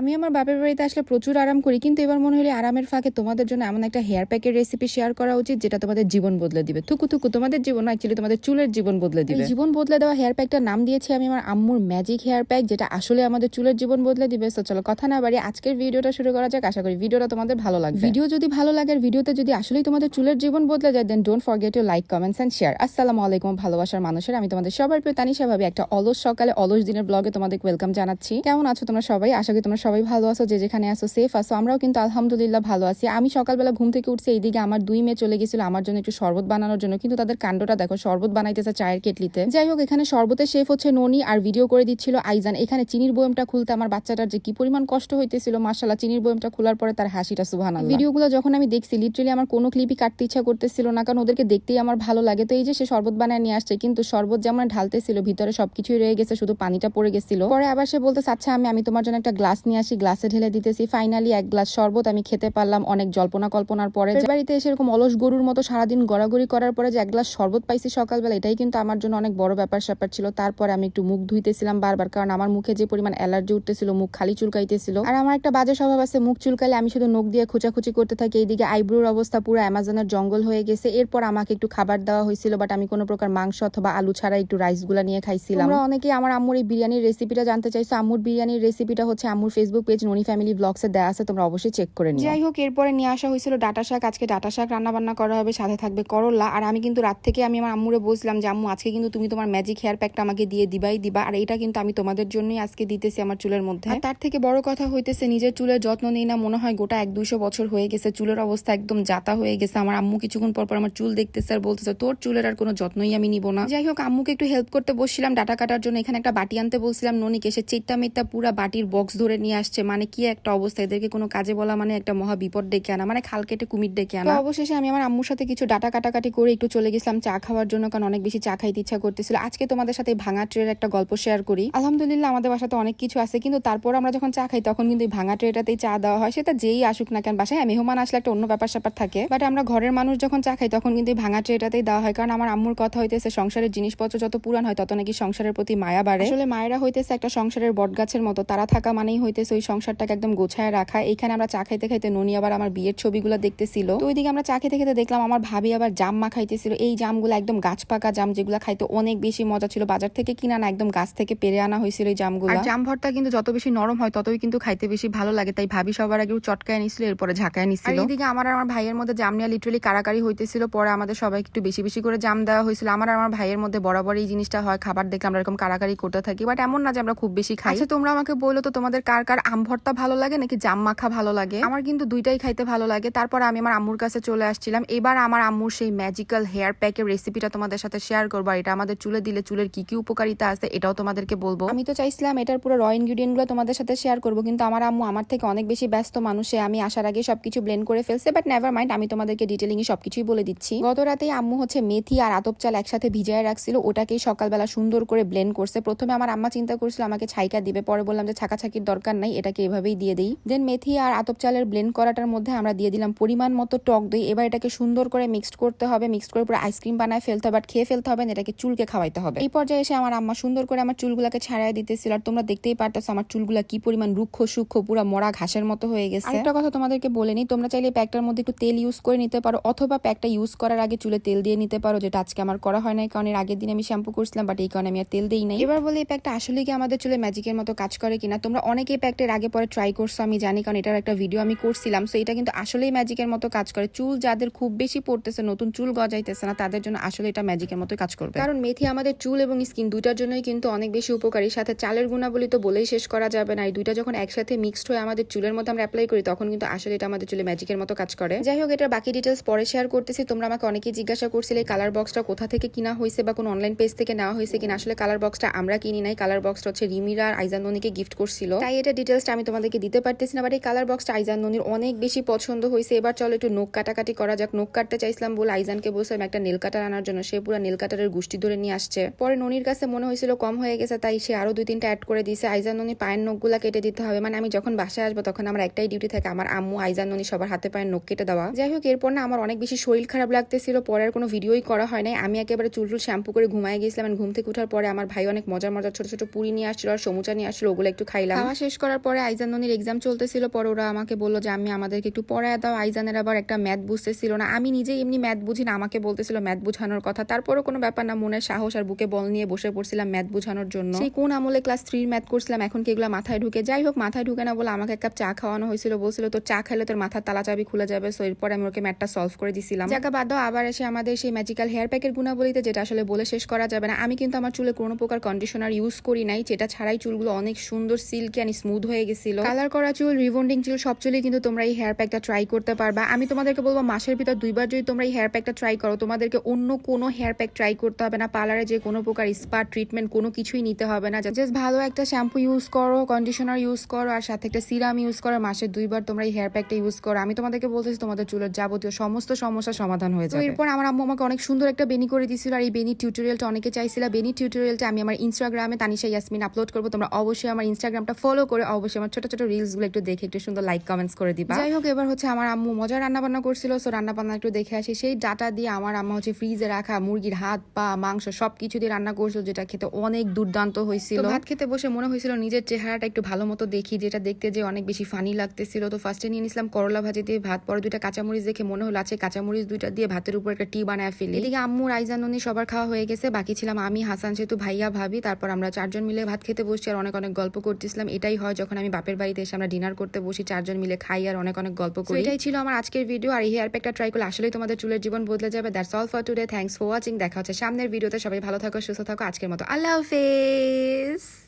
আমি আমার বাপের বাড়িতে আসলে প্রচুর আরাম করি কিন্তু এবার মনে হলে আরামের ফাঁকে তোমাদের জন্য এমন একটা হেয়ার প্যাকের রেসিপি শেয়ার করা উচিত যেটা তোমাদের জীবন বদলে দিবে। থুকু থুকু তোমাদের জীবন অ্যাকচুয়ালি তোমাদের চুলের জীবন বদলে দিবে। জীবন বদলে দেওয়া হেয়ার প্যাকটার নাম দিয়েছি আমি আমার আম্মুর ম্যাজিক হেয়ার প্যাক যেটা আসলে আমাদের চুলের জীবন বদলে দিবে। তো চলো কথা না বাড়ি আজকের ভিডিওটা শুরু করা যাক আশা করি ভিডিওটা তোমাদের ভালো লাগবে। ভিডিও যদি ভালো লাগে আর ভিডিওতে যদি আসলেই তোমাদের চুলের জীবন বদলে যায় then don't forget you like comments and share আসসালামু আলাইকুম ভালোবাসার মানুষের আমি তোমাদের সবার প্রিয় তানিশা ভাবে একটা অলস সকালে অলস দিনের ব্লগে তোমাদের ওয়েলকাম জানাচ্ছি। কেমন আছো তোমরা সবাই? আশা করি তোমরা সবাই ভালো আছো, যে যেখানে আসো সেফ আসো আমরাও কিন্তু আলহামদুলিল্লাহ ভালো আছি। আমি সকালবেলা ঘুম থেকে উঠছি, এইদিকে আমার দুই মেয়ে চলে গেছিল আমার জন্য একটু শরবত বানানোর জন্য। কিন্তু তাদের কাণ্ডটা দেখো, শরবত বানাইতেছে চায়ের কেটলিতে। যাই হোক, এখানে শরবতের শেফ হচ্ছে ননি আর ভিডিও করে দিচ্ছিল আইজান। এখানে চিনির বয়মটা খুলতে আমার বাচ্চাটার যে কি পরিমাণ কষ্ট হইতেছিল মার্শাল্লাহ চিনির বয়মটা খোলার পরে তার হাসিটা সুভান ভিডিওগুলো যখন আমি দেখছি লিটারেলি আমার কোনো ক্লিপই কাটতে ইচ্ছা করতেছিল না, কারণ ওদেরকে দেখতেই আমার ভালো লাগে। তো এই যে সে শরবত বানায় নিয়ে আসছে, কিন্তু শরবত যেমন ঢালতেছিল, ভিতরে সবকিছুই রয়ে গেছে, শুধু পানিটা পড়ে গেছিল। পরে আবার সে বলতে আচ্ছা আমি আমি তোমার জন্য একটা গ্লাস নিয়ে আসি গ্লাসে ঢেলে দিতেছি। ফাইনালি এক গ্লাস শরবত আমি খেতে পারলাম অনেক জল্পনা কল্পনার পরে। বাড়িতে এসে এরকম অলস গরুর মতো সারাদিন গড়াগড়ি করার পরে যে এক গ্লাস শরবত পাইছি সকালবেলা এটাই কিন্তু আমার জন্য অনেক বড় ব্যাপার স্যাপার ছিল। তারপরে আমি একটু মুখ ধুইতেছিলাম বারবার কারণ আমার মুখে যে পরিমাণ অ্যালার্জি উঠতেছিল মুখ খালি চুলকাইতেছিল। আর আমার একটা বাজে স্বভাব আছে মুখ চুলকালে আমি শুধু নখ দিয়ে খুচাখুচি করতে থাকি। এইদিকে আইব্রোর অবস্থা পুরো অ্যামাজনের জঙ্গল হয়ে গেছে। এরপর আমাকে একটু খাবার দেওয়া হয়েছিল বাট আমি কোনো প্রকার মাংস অথবা আলু ছাড়া একটু রাইসগুলা নিয়ে খাইছিলাম। আমরা অনেকে আমার আম্মুর এই বিরিয়ানির রেসিপিটা জানতে চাইছো। আম্মুর বিরিয়ানির রেসিপিটা হচ্ছে আম্মুর ফেসবুক পেজ ননি ফ্যামিলি ব্লগসে দেওয়া আছে, তোমরা অবশ্যই চেক করে নিও। যাই হোক, এরপরে নিয়ে আসা হয়েছিল ডাটা শাক। আজকে ডাটা শাক রান্না বান্না করা হবে, সাথে থাকবে করলা। আর আমি কিন্তু রাত থেকে আমি আমার আম্মুরে বলছিলাম যে, আম্মু, আজকে কিন্তু তুমি তোমার ম্যাজিক হেয়ার প্যাকটা আমাকে দিয়ে দিবাই, দিবা। আর এটা কিন্তু আমি তোমাদের জন্যই আজকে দিতেছি আমার চুলের মধ্যে। আর তার থেকে বড় কথা হইতেছে, নিজের চুলের যত্ন নেই না, মনে হয় গোটা এক দুইশো বছর হয়ে গেছে, চুলের অবস্থা একদম জাতা হয়ে গেছে। আমার আম্মু কিছুক্ষণ পর পর আমার চুল দেখতেছে আর বলতেছে, তোর চুলের আর কোনো যত্নই আমি নিব না। যাই হোক, আম্মুকে একটু হেল্প করতে বসছিলাম, ডাটা কাটার জন্য। এখানে একটা বাটি আনতে বলছিলাম ননিকে, সে চেট্টা মেট্টা পুরা বাটির বক্স ধরে নিয়ে আসছে মানে কি একটা অবস্থা? এদেরকে কোনো কাজে বলা মানে একটা মহা বিপদ ডেকে আনা মানে খাল কেটে কুমির ডেকে আনা। অবশেষে আমি আমার আম্মুর সাথে কিছু ডাটা কাটাকাটি করে একটু চলে গেছিলাম চা খাওয়ার জন্য কারণ অনেক বেশি চা খাইতে ইচ্ছা করতেছিল। আজকে তোমাদের সাথে ভাঙা ট্রের একটা গল্প শেয়ার করি। আলহামদুলিল্লাহ আমাদের বাসাতে অনেক কিছু আছে কিন্তু তারপর আমরা যখন চা খাই তখন কিন্তু এই ভাঙা ট্রেটাতেই চা দেওয়া হয়। সেটা যেই আসুক না কেন বাসায় মেহমান আসলে একটা অন্য ব্যাপার স্যাপার থাকে। বাট আমরা ঘরের মানুষ যখন চা খাই তখন কিন্তু এই ভাঙা ট্রেটাতেই দেওয়া হয়। কারণ আমার আম্মুর কথা হইতেছে সংসারের জিনিসপত্র যত পুরান হয় তত নাকি সংসারের প্রতি মায়া বাড়ে। আসলে মায়েরা হইতেছে একটা সংসারের বটগাছের মতো তারা থাকা মানেই হইতেছে ওই সংসারটাকে একদম গোছায় রাখা। এখানে আমরা চা খাইতে খাইতে ননি আবার আমার বিয়ের ছবিগুলো দেখতেছিল। তো ওইদিকে আমরা চা খেতে খেতে দেখলাম আমার ভাবি আবার জাম মা খাইতেছিল। এই জামগুলো একদম গাছ পাকা জাম যেগুলো খাইতে অনেক বেশি মজা ছিল। বাজার থেকে কিনা না একদম গাছ থেকে পেরে আনা হয়েছিল এই জামগুলো। জাম ভর্তা কিন্তু যত বেশি নরম হয় ততই কিন্তু খাইতে বেশি ভালো লাগে। তাই ভাবি সবার আগে চটকায় নিছিল এরপরে ঝাঁকায় নিছিল। এইদিকে আমার আর আমার ভাইয়ের মধ্যে জাম নিয়ে লিটারালি কারাকারি হইতেছিল। পরে আমাদের সবাই একটু বেশি বেশি করে জাম দেওয়া হয়েছিল। আমার আর আমার ভাইয়ের মধ্যে বরাবর এই জিনিসটা হয়। খাবার দেখে আমরা এরকম কারাকারি করতে থাকি। বাট এমন না যে আমরা খুব বেশি খাই। আচ্ছা তোমরা আমাকে বলল তো তোমাদের কার কার আম ভর্তা ভালো লাগে নাকি জাম মাখা ভালো লাগে? আমার কিন্তু দুইটাই খাইতে ভালো লাগে। তারপর আমি আমার আম্মুর কাছে চলে আসছিলাম। এবার আমার আম্মুর সেই ম্যাজিক্যাল হেয়ার প্যাকের রেসিপিটা তোমাদের সাথে শেয়ার করব। এটা আমাদের চুলে দিলে চুলের কি কি উপকারিতা আছে এটাও তোমাদেরকে বলব। আমি তো চাইছিলাম এটার পুরো র ইনগ্রিডিয়েন্টগুলো তোমাদের সাথে শেয়ার করব। কিন্তু আমার আম্মু আমার থেকে অনেক বেশি ব্যস্ত মানুষে। আমি আসার আগে সবকিছু ব্লেন্ড করে ফেলছে। বাট নেভার মাইন্ড আমি তোমাদেরকে ডিটেলিং সবকিছুই বলে দিচ্ছি। গত রাতেই আম্মু হচ্ছে মেথি আর আতপ চাল একসাথে ভিজায় রাখছিল। ওটাকেই সকালবেলা সুন্দর করে ব্লেন্ড করছে। প্রথমে আমার আম্মা চিন্তা করছিল, আমাকে ছাইকা দিবে। পরে বললাম যে ছাকাছাকির দরকার নাই, এটাকে এভাবেই দিয়ে দিই। দেন মেথি আর আতপ চালের ব্লেন্ড করাটার মধ্যে আমরা দিয়ে দিলাম পরিমাণ মতো টক দই। এবার এটাকে সুন্দর করে মিক্সড করতে হবে। মিক্সড করে পুরো আইসক্রিম বানায় ফেলতে হবে বাট খেয়ে ফেলতে হবে না এটাকে চুলকে খাওয়াইতে হবে। এই পর্যায়ে এসে আমার আম্মা সুন্দর করে আমার চুলগুলাকে ছাড়াই দিতেছিল, আর তোমরা দেখতেই পারতেছো আমার চুলগুলা কি পরিমাণ রুক্ষ সূক্ষ্ম, পুরো মরা ঘাসের মতো হয়ে গেছে। একটা কথা তোমাদেরকে বলে নি তোমরা চাইলে প্যাকটার মধ্যে একটু তেল ইউজ করে নিতে পারো, অথবা প্যাকটা ইউজ করার আগে চুলে তেল দিয়ে নিতে পারো, যেটা আজকে আমার করা হয় নাই, কারণ এর আগের দিন আমি শ্যাম্পু করছিলাম বাট এই কারণে আমি আর তেল দিই নাই। এবার বলি, এই প্যাকটা আসলে কি আমাদের চুলে ম্যাজিকের মতো কাজ করে কিনা? তোমরা অনেকেই প্যাকটার আগে পরে ট্রাই করছ, আমি জানি, কারণ এটার একটা ভিডিও আমি করছিলাম। সো এটা কিন্তু আসলেই ম্যাজিকের মতো কাজ করে। চুল যাদের খুব বেশি পড়তেছে, নতুন চুল গজাইতেছে না, তাদের জন্য আসলে এটা ম্যাজিকের মতো কাজ করবে। কারণ মেথি আমাদের চুল এবং স্কিন দুইটার জন্যই কিন্তু অনেক বেশি উপকারী। সাথে চালের গুণাবলী তো বলেই শেষ করা যাবে না। এই দুইটা যখন একসাথে মিক্সড হয়ে আমাদের চুলের মধ্যে আমরা অ্যাপ্লাই করি, তখন কিন্তু আসলে এটা আমাদের চুলে ম্যাজিকের মতো কাজ করে। যাই হোক, এটার বাকি ডিটেলস পরে শেয়ার করতেছি। তোমরা আমাকে অনেকেই জিজ্ঞাসা করছিলে, এই কালার বক্সটা কোথা থেকে কিনা হয়েছে বা কোন অনলাইন পেজ থেকে নেওয়া হয়েছে কিনা? আসলে কালার বক্সটা আমরা কিনি নাই। কালার বক্সটা হচ্ছে রিমিরা আর আইজানদনিকে গিফট করছিল। তাই এটা ডিটেলসটা আমি তোমাদেরকে দিতে পারতেছি না বাট এই কালার বক্সটা আইজান ননির অনেক বেশি পছন্দ হয়েছে। এবার চলো একটু নোক কাটাকাটি করা যাক। নোক কাটতে চাইছিলাম বলে আইজানকে বলছিলাম, একটা নীল কাটার আনার জন্য। সে পুরো নীল কাটারের গুষ্টি ধরে নিয়ে আসছে। পরে ননির কাছে মনে হয়েছিল কম হয়ে গেছে, তাই সে আরও দুই তিনটা অ্যাড করে দিয়েছে। আইজান ননির পায়ের নখগুলা কেটে দিতে হবে। মানে আমি যখন বাসায় আসব তখন আমার একটাই ডিউটি থাকে, আমার আম্মু, আইজান ননি সবার হাতে পায়ের নখ কেটে দেওয়া। যাই হোক, এরপর না আমার অনেক বেশি শরীর খারাপ লাগতেছিল। পরে আর কোনো ভিডিওই করা হয় নাই। আমি একেবারে চুল টুল শ্যাম্পু করে ঘুমায় গেছিলাম ঘুম থেকে উঠার পরে আমার ভাই অনেক মজার মজার ছোট ছোট পুরি নিয়ে আসছিল আর সমুচা নিয়ে আসছিল, ওগুলো একটু খাইলাম। শেষ করার পরে আইজান ননির এক্সাম চলতেছিল, পরে ওরা আমাকে বলল যে আমি আমাদেরকে একটু পড়ায় দাও। আইজানের আবার একটা ম্যাথ বুঝতেছিল না। আমি নিজেই এমনি ম্যাথ বুঝি না, আমাকে বলতেছিল ম্যাথ বুঝানোর কথা। তারপরও কোনো ব্যাপার না, মনের সাহস আর বুকে বল নিয়ে বসে পড়ছিলাম ম্যাথ বুঝানোর জন্য। সেই কোন আমলে ক্লাস থ্রির ম্যাথ করছিলাম, এখন কি এগুলো মাথায় ঢুকে? যাই হোক, মাথায় ঢুকে না বলে আমাকে এক কাপ চা খাওয়ানো হয়েছিল, বলছিল, তোর চা খাইলে তোর মাথার তালা চাবি খুলে যাবে। সো এরপর আমি ওকে ম্যাথটা সলভ করে দিছিলাম। জায়গা বাদ দাও, আবার এসে আমাদের সেই ম্যাজিক্যাল হেয়ার প্যাকের গুণাবলীতে, যেটা আসলে বলে শেষ করা যাবে না। আমি কিন্তু আমার চুলে কোনো প্রকার কন্ডিশনার ইউজ করি নাই, যেটা ছাড়াই চুলগুলো অনেক সুন্দর সিল্কি অ্যান্ড স্মুথ হয়ে গেছিল। কালার করা চুল রিবন্ডিং চুল সব চুলেই কিন্তু তোমরা এই হেয়ার প্যাকটা ট্রাই করতে পারবা। আমি তোমাদেরকে বলব মাসের ভিতর দুইবার যদি তোমরা এই হেয়ার প্যাকটা ট্রাই করো তোমাদেরকে অন্য কোনো হেয়ার প্যাক ট্রাই করতে হবে না। পার্লারে যে কোনো প্রকার স্পা ট্রিটমেন্ট কোনো কিছুই নিতে হবে না। জাস্ট ভালো একটা শ্যাম্পু ইউজ করো কন্ডিশনার ইউজ করো আর সাথে একটা সিরাম ইউজ করো। মাসে দুইবার তোমরা এই হেয়ার প্যাকটা ইউজ করো। আমি তোমাদেরকে বলতেছি তোমাদের চুলের যাবতীয় সমস্ত সমস্যার সমাধান হয়ে যাবে। এরপর আমার আম্মু আমাকে অনেক সুন্দর একটা বেনি করে দিছিল আর এই বেনি টিউটোরিয়ালটা অনেকে চাইছিল। বেনি টিউটোরিয়ালটা আমি আমার ইনস্টাগ্রামে তানিশা ইয়াসমিন আপলোড করব। তোমরা অবশ্যই আমার ইনস্টাগ্রামটা ফলো করে অবশ্যই আমার ছোট ছোট রিলসগুলো একটু দেখে একটু সুন্দর লাইক কমেন্টস করে দিবা। যাই হোক এবার হচ্ছে আমার আম্মু মজা রান্না বান্না করছিল সো রান্না বান্না একটু দেখে আসি। সেই ডাটা দিয়ে আমার আম্মা হচ্ছে ফ্রিজে রাখা মুরগির হাত পা মাংস সবকিছু দিয়ে রান্না করছিল যেটা খেতে অনেক দুর্দান্ত হয়েছিল। ভাত খেতে বসে মনে হয়েছিল নিজের চেহারাটা একটু ভালো মতো দেখি যেটা দেখতে যে অনেক বেশি ফানি লাগতেছিল। তো ফার্স্টে নিয়ে নিছিলাম করলা ভাজি দিয়ে ভাত পরে দুইটা কাঁচামরিচ দেখে মনে হলো আছে কাঁচামরিচ দুইটা দিয়ে ভাতের উপর একটা টি বানায় ফেলি। এদিকে আম্মু রাইজান ননি সবার খাওয়া হয়ে গেছে বাকি ছিলাম আমি হাসান সেতু ভাইয়া ভাবি তারপর আমরা চারজন মিলে ভাত খেতে বসছি আর অনেক অনেক গল্প করতেছিলাম এটাই হয় যখন আমি বাপের বাড়িতে এসে আমরা ডিনার করতে বসি, চারজন মিলে খাই আর অনেক অনেক গল্প করি। এটাই ছিল আমার আজকের ভিডিও আর এই হেয়ার প্যাকটা ট্রাই করলে আসলেই তোমাদের চুলের জীবন বদলে যাবে। That's all for today thanks for watching দেখা হচ্ছে সামনের ভিডিওতে সবাই ভালো থাকো, সুস্থ থাকো, আজকের মতো। আল্লাহ হাফেজ!